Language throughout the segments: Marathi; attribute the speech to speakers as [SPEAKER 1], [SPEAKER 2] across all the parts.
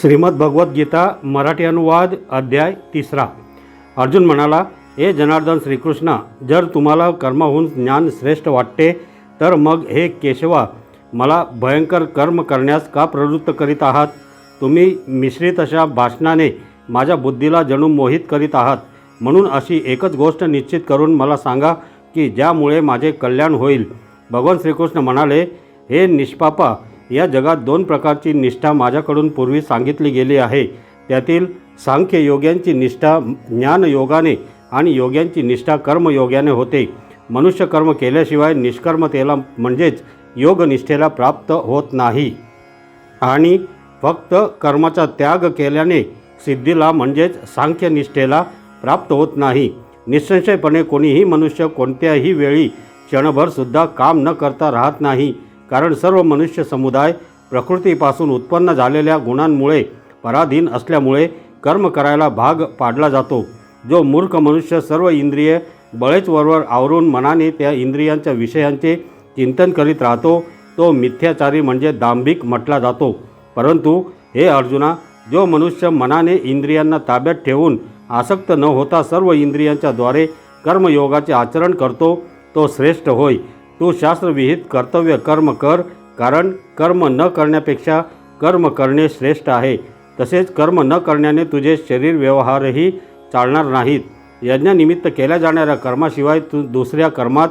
[SPEAKER 1] श्रीमद भगवद्गीता मराठी अनुवाद अध्याय तिसरा. अर्जुन म्हणाला हे जनार्दन श्रीकृष्णा जर तुम्हाला कर्महून ज्ञान श्रेष्ठ वाटते तर मग हे केशवा मला भयंकर कर्म करण्यास का प्रवृत्त करीत आहात? तुम्ही मिश्रित अशा भाषणाने माझ्या बुद्धीला जणू मोहित करीत आहात. म्हणून अशी एकच गोष्ट निश्चित करून मला सांगा की ज्यामुळे माझे कल्याण होईल. भगवान श्रीकृष्ण म्हणाले हे निष्पापा या जगात दोन प्रकारची निष्ठा माझ्याकडून पूर्वी सांगितली गेली आहे. त्यातील सांख्य योग्यांची निष्ठा ज्ञानयोगाने आणि योग्यांची निष्ठा कर्मयोग्याने होते. मनुष्य कर्म केल्याशिवाय निष्कर्मतेला म्हणजेच योगनिष्ठेला प्राप्त होत नाही. आणि फक्त कर्माचा त्याग केल्याने सिद्धीला म्हणजेच सांख्यनिष्ठेला प्राप्त होत नाही. निसंशयपणे कोणीही मनुष्य कोणत्याही वेळी क्षणभरसुद्धा काम न करता राहत नाही. कारण सर्व मनुष्य समुदाय प्रकृतीपासून उत्पन्न झालेल्या गुणांमुळे पराधीन असल्यामुळे कर्म करायला भाग पाडला जातो. जो मूर्ख मनुष्य सर्व इंद्रिय बळेच वरवर आवरून मनाने त्या इंद्रियांच्या विषयांचे चिंतन करीत राहतो तो मिथ्याचारी म्हणजे दांभिक म्हटला जातो. परंतु हे अर्जुना जो मनुष्य मनाने इंद्रियांना ताब्यात ठेवून आसक्त न होता सर्व इंद्रियांच्या द्वारे कर्मयोगाचे आचरण करतो तो श्रेष्ठ होय. तू शास्त्रविहित कर्तव्य कर्म कर कारण कर्म न करण्यापेक्षा कर्म करणे श्रेष्ठ आहे. तसेच कर्म न करण्याने तुझे शरीर व्यवहारही चालणार नाहीत. यज्ञानिमित्त केल्या जाणाऱ्या कर्माशिवाय तू दुसऱ्या कर्मात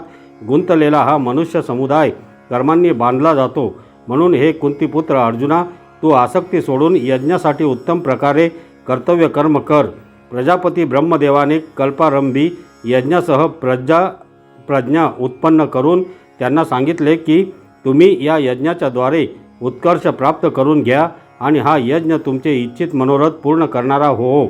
[SPEAKER 1] गुंतलेला हा मनुष्य समुदाय कर्मांनी बांधला जातो. म्हणून हे कुंतीपुत्र अर्जुना तू आसक्ती सोडून यज्ञासाठी उत्तम प्रकारे कर्तव्य कर्म कर. प्रजापती ब्रह्मदेवाने कल्पारंभी यज्ञासह प्रजा प्रज्ञा उत्पन्न करून त्यांना सांगितले की तुम्ही या यज्ञाच्या द्वारे उत्कर्ष प्राप्त करून घ्या आणि हा यज्ञ तुमचे इच्छित मनोरथ पूर्ण करणारा हो.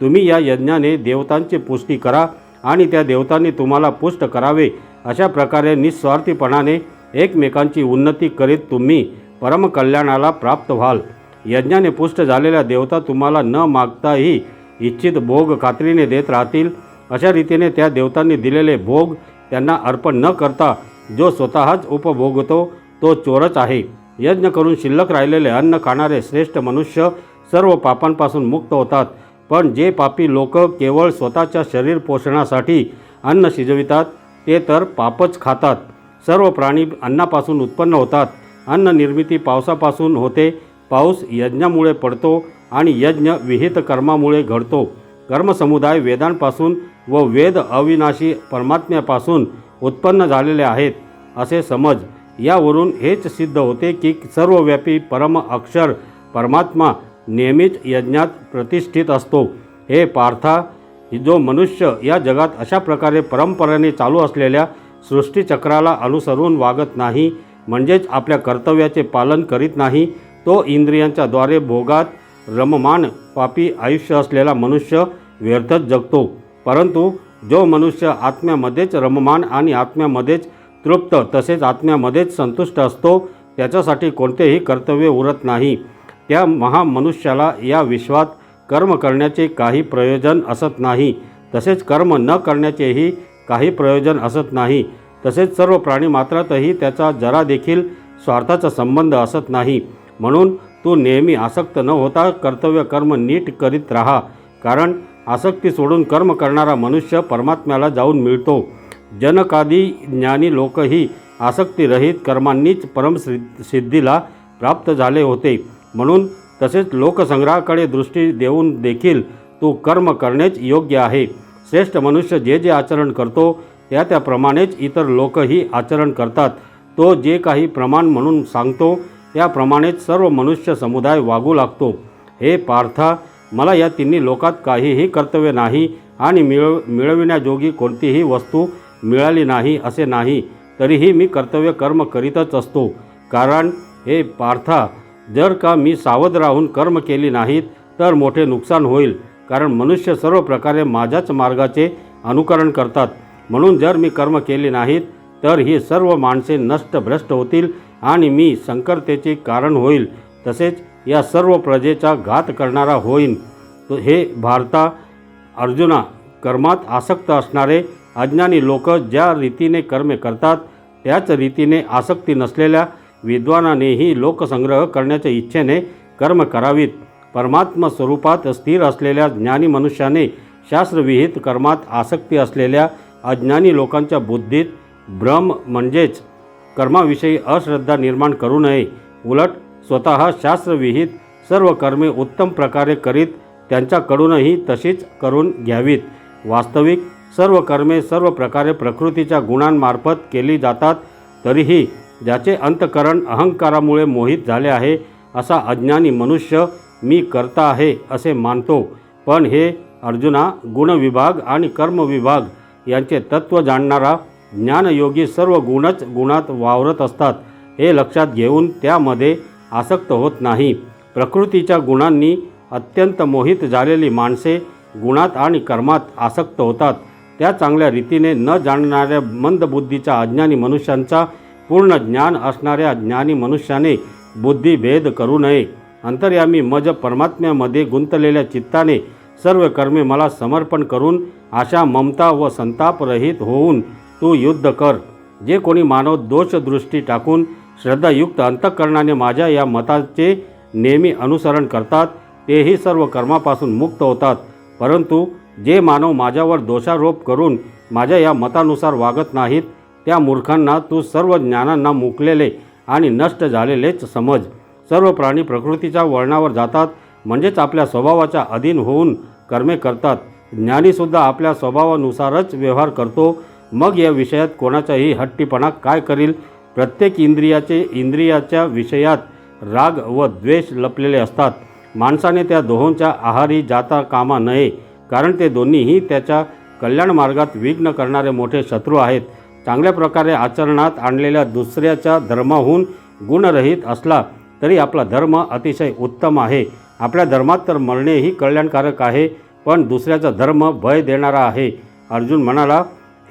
[SPEAKER 1] तुम्ही या यज्ञाने देवतांची पुष्टी करा आणि त्या देवतांनी तुम्हाला पुष्ट करावे. अशा प्रकारे निस्वार्थीपणाने एकमेकांची उन्नती करीत तुम्ही परमकल्याणाला प्राप्त व्हाल. यज्ञाने पुष्ट झालेल्या देवता तुम्हाला न मागताही इच्छित भोग खात्रीने देत राहतील. अशा रीतीने त्या देवतांनी दिलेले भोग त्यांना अर्पण न करता जो स्वतःच उपभोगतो तो चोरच आहे. यज्ञ करून शिल्लक राहिलेले अन्न खाणारे श्रेष्ठ मनुष्य सर्व पापांपासून मुक्त होतात. पण जे पापी लोक केवळ स्वतःच्या शरीर पोषणासाठी अन्न शिजवितात ते तर पापच खातात. सर्व प्राणी अन्नापासून उत्पन्न होतात. अन्न निर्मिती पावसापासून होते. पाऊस यज्ञामुळे पडतो आणि यज्ञ विहित कर्मामुळे घडतो. कर्मसमुदाय वेदांपासून व वेद अविनाशी परमात्म्यापासून उत्पन्न झालेले आहेत असे समज. यावरून हेच सिद्ध होते की सर्वव्यापी परम अक्षर परमात्मा नेहमीच यज्ञात प्रतिष्ठित असतो. हे पार्था जो मनुष्य या जगात अशा प्रकारे परंपरेने चालू असलेल्या सृष्टीचक्राला अनुसरून वागत नाही म्हणजेच आपल्या कर्तव्याचे पालन करीत नाही तो इंद्रियांच्या भोगात रममान पापी आयुष्य असलेला मनुष्य व्यर्थच जगतो. परंतु जो मनुष्य आत्म्यामध्येच रममान आणि आत्म्यामध्येच तृप्त तसेच आत्म्यामध्येच संतुष्ट असतो त्याच्यासाठी कोणतेही कर्तव्य उरत नाही. त्या महामनुष्याला या विश्वात कर्म करण्याचे काही प्रयोजन असत नाही. तसेच कर्म न करण्याचेही काही प्रयोजन असत नाही. तसेच सर्व प्राणी मात्रातही त्याचा जरा देखील स्वार्थाचा संबंध असत नाही. म्हणून तू नेहमी आसक्त न होता कर्तव्य कर्म नीट करीत राहा. कारण आसक्ती सोडून कर्म करणारा मनुष्य परमात्म्याला जाऊन मिळतो. जनकादी ज्ञानी लोकही आसक्तीरहित कर्मांनीच परमसिद्धीला प्राप्त झाले होते. म्हणून तसेच लोकसंग्रहाकडे दृष्टी देऊन देखील तो कर्म करणेच योग्य आहे. श्रेष्ठ मनुष्य जे जे आचरण करतो त्या त्याप्रमाणेच इतर लोकही आचरण करतात. तो जे काही प्रमाण म्हणून सांगतो त्याप्रमाणेच सर्व मनुष्य समुदाय वागू लागतो. हे पार्था मला या तिन्ही लोकात काहीही कर्तव्य नाही आणि मिळव मिळविण्याजोगी कोणतीही वस्तू मिळाली नाही असे नाही तरीही मी कर्तव्य कर्म करीतच असतो. कारण हे पार्था जर का मी सावध राहून कर्म केली नाहीत तर मोठे नुकसान होईल. कारण मनुष्य सर्व प्रकारे माझ्याच मार्गाचे अनुकरण करतात. म्हणून जर मी कर्म केले नाहीत तर ही सर्व माणसे नष्ट भ्रष्ट होतील आणि मी संकरतेचे कारण होईल. तसेच या सर्व प्रजेचा घात करणारा होईन. हे भारता अर्जुना कर्मात आसक्त असणारे अज्ञानी लोक ज्या रीतीने कर्मे करतात त्याच रीतीने आसक्ती नसलेल्या विद्वानानेही लोकसंग्रह करण्याच्या इच्छेने कर्म करावीत. परमात्म स्वरूपात स्थिर असलेल्या ज्ञानी मनुष्याने शास्त्रविहित कर्मात आसक्ती असलेल्या अज्ञानी लोकांच्या बुद्धीत भ्रम म्हणजेच कर्माविषयी अश्रद्धा निर्माण करू नये. उलट स्वतः शास्त्रविहित सर्व कर्मे उत्तम प्रकारे करीत त्यांच्याकडूनही तशीच करून घ्यावीत. वास्तविक सर्व कर्मे सर्व प्रकारे प्रकृतीच्या गुणांमार्फत केली जातात तरीही ज्याचे अंतकरण अहंकारामुळे मोहित झाले आहे असा अज्ञानी मनुष्य मी करता आहे असे मानतो. पण हे अर्जुना गुणविभाग आणि कर्मविभाग यांचे तत्त्व जाणणारा ज्ञानयोगी सर्व गुणच गुणात वावरत असतात हे लक्षात घेऊन त्यामध्ये आसक्त होत नाही. प्रकृतीच्या गुणांनी अत्यंत मोहित झालेली माणसे गुणात आणि कर्मात आसक्त होतात. त्या चांगल्या रीतीने न जाणणाऱ्या मंदबुद्धीच्या अज्ञानी मनुष्यांचा पूर्ण ज्ञान असणाऱ्या ज्ञानी मनुष्याने बुद्धिभेद करू नये. अंतर्यामी मज परमात्म्यामध्ये गुंतलेल्या चित्ताने सर्व कर्मे मला समर्पण करून आशा ममता व संतापरहित होऊन तू युद्ध कर. जे कोणी मानव दोषदृष्टी टाकून श्रद्धायुक्त अंतःकरणाने माझ्या या मताचे नेहमी अनुसरण करतात तेही सर्व कर्मापासून मुक्त होतात. परंतु जे मानव माझ्यावर दोषारोप करून माझ्या या मतानुसार वागत नाहीत त्या मूर्खांना तू सर्व ज्ञानांना मुकलेले आणि नष्ट झालेलेच समज. सर्व प्राणी प्रकृतीच्या वळणावर जातात म्हणजेच आपल्या स्वभावाच्या अधीन होऊन कर्मे करतात. ज्ञानीसुद्धा आपल्या स्वभावानुसारच व्यवहार करतो. मग या विषयात कोणाचाही हट्टीपणा काय करील प्रत्येक इंद्रियाचे इंद्रियाच्या विषयात राग व द्वेष लपलेले असतात. माणसाने त्या दोहोंच्या आहारी जाता कामा नये कारण ते दोन्हीही त्याच्या कल्याण मार्गात विघ्न करणारे मोठे शत्रू आहेत. चांगल्या प्रकारे आचरणात आणलेल्या दुसऱ्याच्या धर्माहून गुणरहित असला तरी आपला धर्म अतिशय उत्तम आहे. आपल्या धर्मात तर मरणेही कल्याणकारक आहे पण दुसऱ्याचा धर्म भय देणारा आहे. अर्जुन म्हणाला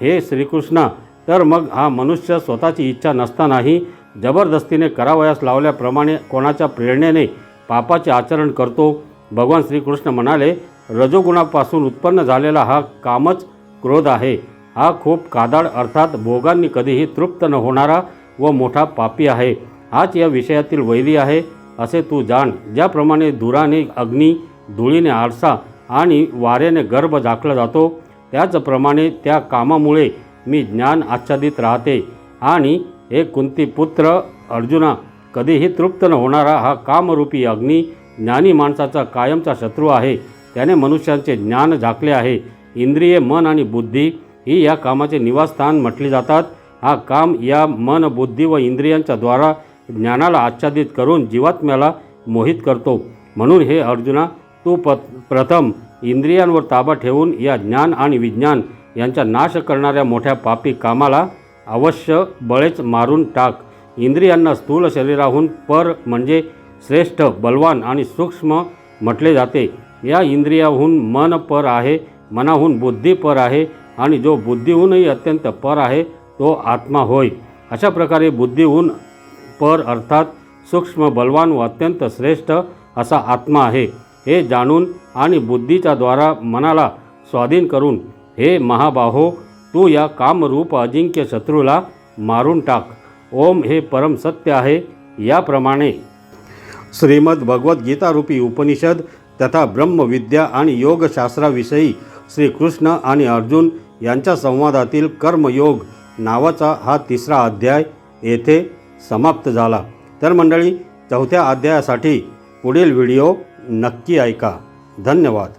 [SPEAKER 1] हे श्रीकृष्णा तर मग हा मनुष्य स्वतःची इच्छा नसतानाही जबरदस्तीने करावयास लावल्याप्रमाणे कोणाच्या प्रेरणेने पापाचे आचरण करतो. भगवान श्रीकृष्ण म्हणाले रजोगुणापासून उत्पन्न झालेला हा कामच क्रोध आहे. हा खूप कादाड अर्थात भोगांनी कधीही तृप्त न होणारा व मोठा पापी आहे. हाच या विषयातील वैरी आहे. असे तू जाण. ज्याप्रमाणे धुराने अग्नी धुळीने आरसा आणि वाऱ्याने गर्भ झाकला जातो त्याचप्रमाणे त्या कामामुळे मी ज्ञान आच्छादित राहते. आणि एक कुंती पुत्र अर्जुना कधीही तृप्त न होणारा हा कामरूपी अग्नी ज्ञानी माणसाचा कायमचा शत्रू आहे. त्याने मनुष्यांचे ज्ञान झाकले आहे. इंद्रिये मन आणि बुद्धी ही या कामाचे निवासस्थान म्हटली जातात. हा काम या मन बुद्धी व इंद्रियांच्या द्वारा ज्ञानाला आच्छादित करून जीवात्म्याला मोहित करतो. म्हणून हे अर्जुना तू प प्रथम इंद्रियांवर ताबा ठेवून या ज्ञान आणि विज्ञान यांचा नाश करणाऱ्या मोठ्या पापी कामाला अवश्य बळेच मारून टाक. इंद्रियांना स्थूल शरीराहून पर म्हणजे श्रेष्ठ बलवान आणि सूक्ष्म म्हटले जाते. या इंद्रियाहून मन पर आहे मनाहून बुद्धी पर आहे आणि जो बुद्धीहूनही अत्यंत पर आहे तो आत्मा होय. अशा प्रकारे बुद्धीहून पर अर्थात सूक्ष्म बलवान व अत्यंत श्रेष्ठ असा आत्मा आहे. हे जाणून आणि बुद्धीच्या द्वारा मनाला स्वाधीन करून हे महाबाहो तू या कामरूप अजिंक्य शत्रूला मारून टाक. ओम हे परम सत्य आहे याप्रमाणे. श्रीमद भगवद्गीतारूपी उपनिषद तथा ब्रह्मविद्या आणि योगशास्त्राविषयी श्रीकृष्ण आणि अर्जुन यांच्या संवादातील कर्मयोग नावाचा हा तिसरा अध्याय येथे समाप्त झाला. तर मंडळी चौथ्या अध्यायासाठी पुढील व्हिडिओ नक्की ऐका. धन्यवाद.